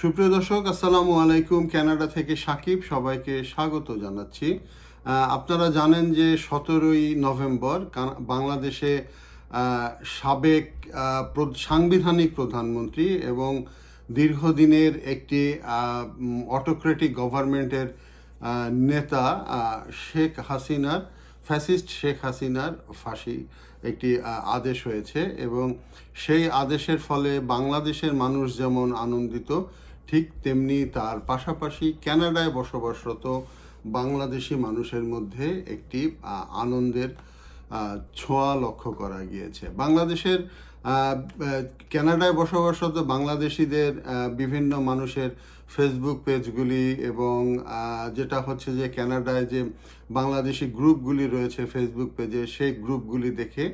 সুপ্রিয় দর্শক, আসসালামু আলাইকুম। কানাডা থেকে সাকিব সবাইকে স্বাগত জানাচ্ছি। আপনারা জানেন যে সতেরোই নভেম্বর বাংলাদেশে সাবেক সাংবিধানিক প্রধানমন্ত্রী এবং দীর্ঘদিনের একটি অটোক্রেটিক গভর্নমেন্টের নেতা শেখ হাসিনার ফ্যাসিস্ট শেখ হাসিনার ফাঁসি একটি আদেশ হয়েছে এবং সেই আদেশের ফলে বাংলাদেশের মানুষ যেমন আনন্দিত ঠিক তেমনি তার পাশাপাশি ক্যানাডায় বসবাসরত বাংলাদেশি মানুষের মধ্যে একটি আনন্দের ছোঁয়া লক্ষ্য করা গিয়েছে। বাংলাদেশের কানাডায় বসবাসরত বাংলাদেশিদের বিভিন্ন মানুষের ফেসবুক পেজগুলি এবং যেটা হচ্ছে যে ক্যানাডায় যে বাংলাদেশি গ্রুপগুলি রয়েছে ফেসবুক পেজে সেই গ্রুপগুলি দেখে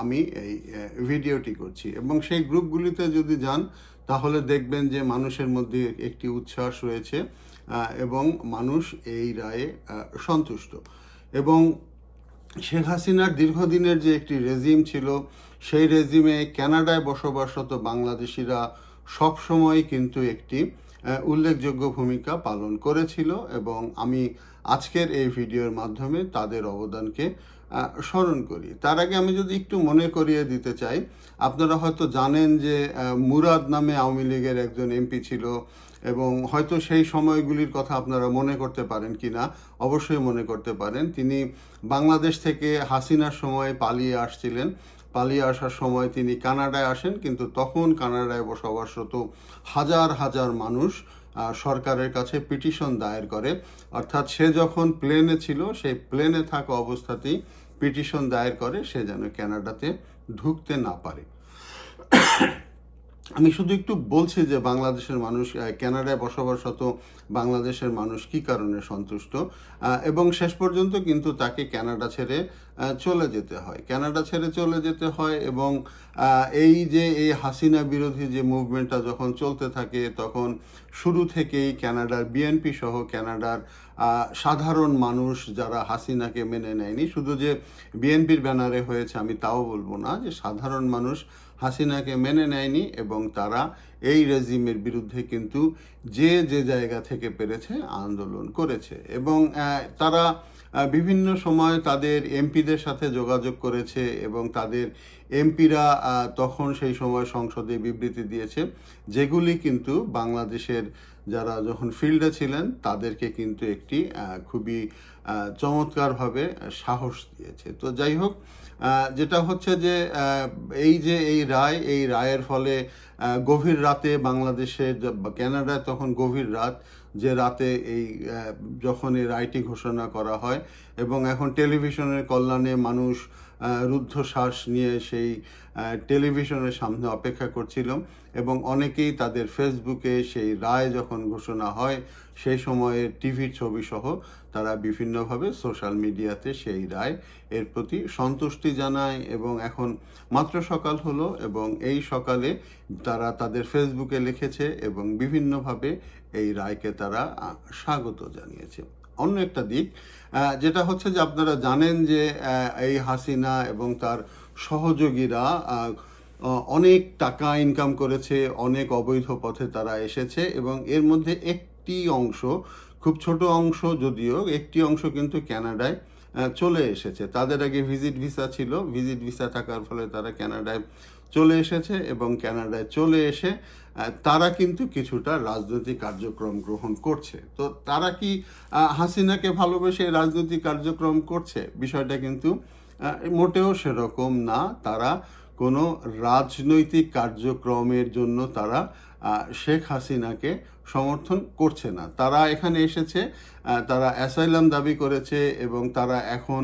আমি এই ভিডিওটি করছি। এবং সেই গ্রুপগুলিতে যদি যান তাহলে দেখবেন যে মানুষের মধ্যে একটি উচ্ছ্বাস রয়েছে এবং মানুষ এই রায়ে সন্তুষ্ট। এবং শেখ হাসিনার দীর্ঘদিনের যে একটি রেজিম ছিল, সেই রেজিমে ক্যানাডায় বসবাসরত বাংলাদেশিরা সবসময় কিন্তু একটি উল্লেখযোগ্য ভূমিকা পালন করেছিল এবং আমি আজকের এই ভিডিওর মাধ্যমে তাদের অবদানকে স্মরণ করি। তার আগে আমি যদি একটু মনে করিয়ে দিতে চাই, আপনারা হয়তো জানেন যে মুরাদ নামে আওয়ামী লীগের একজন এমপি ছিল এবং হয়তো সেই সময়গুলির কথা আপনারা মনে করতে পারেন কি না, অবশ্যই মনে করতে পারেন। তিনি বাংলাদেশ থেকে হাসিনার সময় পালিয়ে আসছিলেন। পালিয়ে আসার সময় তিনি কানাডায় আসেন, কিন্তু তখন কানাডায় বসবাসরত হাজার হাজার মানুষ সরকারের কাছে পিটিশন দায়ের করে। অর্থাৎ সে যখন প্লেনে ছিল, সেই প্লেনে থাকা অবস্থাতেই পিটিশন দায়ের করে, সে যেন ক্যানাডাতে ঢুকতে না পারে। আমি শুধু একটু বলছি যে বাংলাদেশের মানুষ ক্যানাডায় কানাডায় বসবাসরত বাংলাদেশের মানুষ কি কারণে সন্তুষ্ট? এবং শেষ পর্যন্ত কিন্তু তাকে ক্যানাডা ছেড়ে চলে যেতে হয়। কানাডা ছেড়ে চলে যেতে হয় এবং এই যে এই হাসিনা বিরোধী যে মুভমেন্টটা যখন চলতে থাকে, তখন শুরু থেকেই কানাডার বিএনপি সহ ক্যানাডার সাধারণ মানুষ যারা হাসিনাকে মেনে নেয়নি, শুধু যে বিএনপির ব্যানারে হয়েছে আমি তাও বলব না, যে সাধারণ মানুষ হাসিনাকে মেনে নেয়নি এবং তারা এই রেজিমের বিরুদ্ধে কিন্তু যে যে জায়গা থেকে পেরেছে আন্দোলন করেছে। এবং তারা বিভিন্ন সময় তাদের এমপিদের সাথে যোগাযোগ করেছে এবং তাদের এমপিরা তখন সেই সময় সংসদে বিবৃতি দিয়েছে, যেগুলি কিন্তু বাংলাদেশের যারা যখন ফিল্ডে ছিলেন, তাদেরকে কিন্তু একটি খুবই চমৎকারভাবে সাহস দিয়েছে। তো যাই হোক যেটা হচ্ছে যে এই যে এই রায়, এই রায়ের ফলে গভীর রাতে বাংলাদেশে য- বা কানাডায় তখন গভীর রাত যে রাতে এই যখন এই রায়টি ঘোষণা করা হয় এবং এখন টেলিভিশনের কল্যাণে মানুষ রুদ্ধশ্বাস নিয়ে সেই টেলিভিশনের সামনে অপেক্ষা করছিল এবং অনেকেই তাদের ফেসবুকে সেই রায় যখন ঘোষণা হয়, সেই সময়ে টিভির ছবি সহ তারা বিভিন্নভাবে সোশ্যাল মিডিয়াতে সেই রায় এর প্রতি সন্তুষ্টি জানায় এবং এখন মাত্র সকাল হলো এবং এই সকালে তারা তাদের ফেসবুকে লিখেছে এবং বিভিন্নভাবে এই রায়কে তারা স্বাগত জানিয়েছে। অন্য একটা দিক যেটা হচ্ছে যে আপনারা জানেন যে এই হাসিনা এবং তার সহযোগীরা অনেক টাকা ইনকাম করেছে অনেক অবৈধ পথে তারা এসেছে এবং এর মধ্যে একটি অংশ খুব ছোট অংশ যদিও একটি অংশ কিন্তু কানাডায় আহ, চলে এসেছে। তাদের আগে ভিজিট ভিসা ছিল। ভিজিট ভিসা থাকার ফলে তারা কানাডায় চলে এসেছে এবং কানাডায় চলে এসে তারা কিন্তু কিছুটা রাজনৈতিক কার্যক্রম গ্রহণ করছে। তো তারা কি হাসিনাকে ভালোবেসে রাজনৈতিক কার্যক্রম করছে? বিষয়টা কিন্তু মোটেও সেরকম না। তারা কোনো রাজনৈতিক কার্যক্রমের জন্য তারা শেখ হাসিনাকে সমর্থন করছে না। তারা এখানে এসেছে তারা অ্যাসাইলাম দাবি করেছে এবং তারা এখন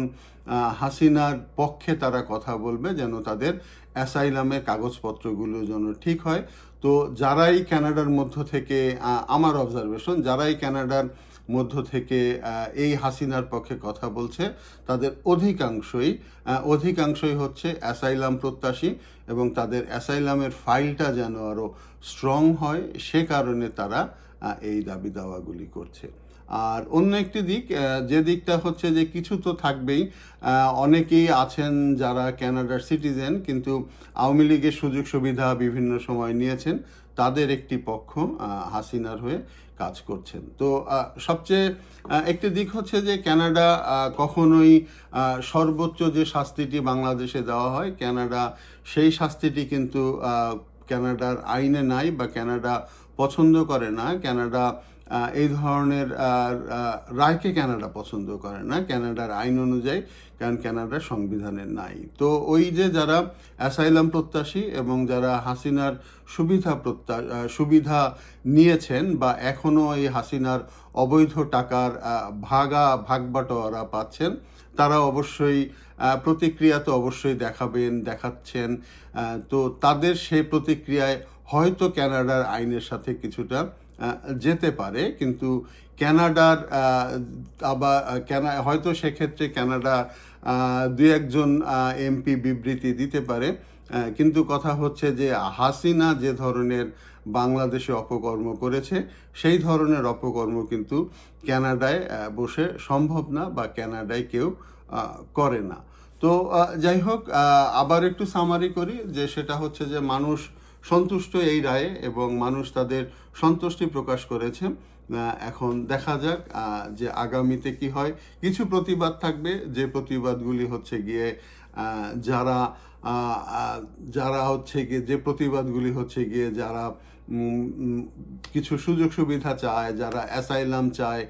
হাসিনার পক্ষে তারা কথা বলবে যেন তাদের অ্যাসাইলামের কাগজপত্রগুলো যেন ঠিক হয়। তো যারাই ক্যানাডার মধ্য থেকে আমার অবজারভেশন যারাই কানাডার মধ্য থেকে এই হাসিনার পক্ষে কথা বলছে। তাদের অধিকাংশই অধিকাংশই হচ্ছে অ্যাসাইলাম প্রত্যাশী এবং তাদের অ্যাসাইলামের ফাইলটা যেন আরও স্ট্রং হয়, সে কারণে তারা এই দাবি দাওয়াগুলি করছে। আর অন্য একটি দিক যে দিকটা হচ্ছে যে কিছু তো থাকবেই অনেকেই আছেন যারা ক্যানাডার সিটিজেন, কিন্তু আওয়ামী লীগের সুযোগ সুবিধা বিভিন্ন সময় নিয়েছেন। তাদের একটি পক্ষ হাসিনার হয়ে কাজ করছেন। তো সবচেয়ে একটি দিক হচ্ছে যে ক্যানাডা কখনোই সর্বোচ্চ যে শাস্তিটি বাংলাদেশে দেওয়া হয় ক্যানাডা সেই শাস্তিটি কিন্তু ক্যানাডার আইনে নাই বা ক্যানাডা পছন্দ করে না। আহ, এই ধরনের রায়কে ক্যানাডা পছন্দ করে না ক্যানাডার আইন অনুযায়ী, কারণ কানাডার সংবিধানে নাই। তো ওই যে যারা অ্যাসাইলাম প্রত্যাশী এবং যারা হাসিনার সুবিধা প্রত্যা সুবিধা নিয়েছেন বা এখনও এই হাসিনার অবৈধ টাকার ভাগা ভাগবাটোয়ারা পাচ্ছেন, তারা অবশ্যই প্রতিক্রিয়া তো অবশ্যই দেখাবেন, দেখাচ্ছেন তো তাদের সেই প্রতিক্রিয়ায় হয়তো ক্যানাডার আইনের সাথে কিছুটা যেতে পারে কিন্তু ক্যানাডার আবার কানা হয়তো সেক্ষেত্রে আহ, দু একজন এমপি বিবৃতি দিতে পারে। কিন্তু কথা হচ্ছে যে হাসিনা যে ধরনের বাংলাদেশে অপকর্ম করেছে সেই ধরনের অপকর্ম কিন্তু ক্যানাডায় বসে সম্ভব না বা ক্যানাডায় কেউ করে না। তো যাই হোক আবার একটু সামারি করি যে সেটা হচ্ছে যে মানুষ সন্তুষ্ট এই রায়ে এবং মানুষ তাদের সন্তুষ্টি প্রকাশ করেছে। এখন দেখা যাক যে আগামীতে কি হয়। কিছু প্রতিবাদ থাকবে। যে প্রতিবাদগুলি হচ্ছে গিয়ে যারা যারা হচ্ছে গিয়ে, যে প্রতিবাদগুলি হচ্ছে গিয়ে যারা কিছু সুযোগ সুবিধা চায়, যারা অ্যাসাইলাম চায়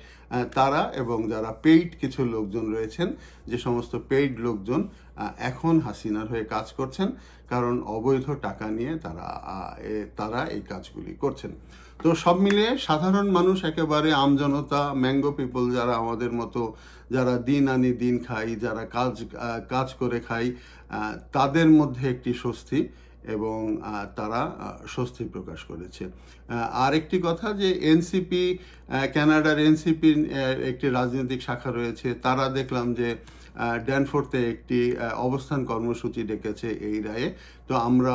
তারা এবং যারা পেইড কিছু লোকজন রয়েছেন, যে সমস্ত পেইড লোকজন এখন হাসিনার হয়ে কাজ করছেন, কারণ অবৈধ টাকা নিয়ে তারা তারা এই কাজগুলি করছেন। তো সব মিলিয়ে সাধারণ মানুষ একেবারে আমজনতা ম্যাঙ্গো পিপল যারা আমাদের মতো, যারা দিন আনি দিন খাই, যারা কাজ কাজ করে খাই তাদের মধ্যে একটি স্বস্তি এবং তারা স্বস্তি প্রকাশ করেছে। আহ, আর একটি কথা যে এনসিপি কানাডার এনসিপির একটি রাজনৈতিক শাখা রয়েছে তারা দেখলাম যে ড্যানফোর্থে একটি অবস্থান কর্মসূচি ডেকেছে এই রায়ে। তো আমরা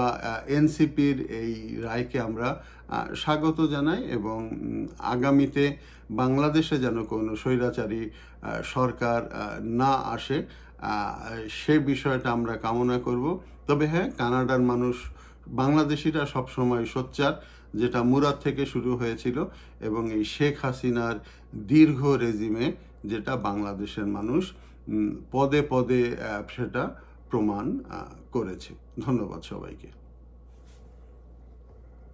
এনসিপির এই রায়কে আমরা স্বাগত জানাই এবং আগামীতে বাংলাদেশে যেন কোনো স্বৈরাচারী সরকার না আসে আহ, সে বিষয়টা আমরা কামনা করব। তবে হ্যাঁ কানাডার মানুষ বাংলাদেশিরা সবসময় সোচ্চার যেটা মুরাদ থেকে শুরু হয়েছিল এবং এই শেখ হাসিনার দীর্ঘ রেজিমে যেটা বাংলাদেশের মানুষ পদে পদে সেটা প্রমাণ করেছে। ধন্যবাদ সবাইকে।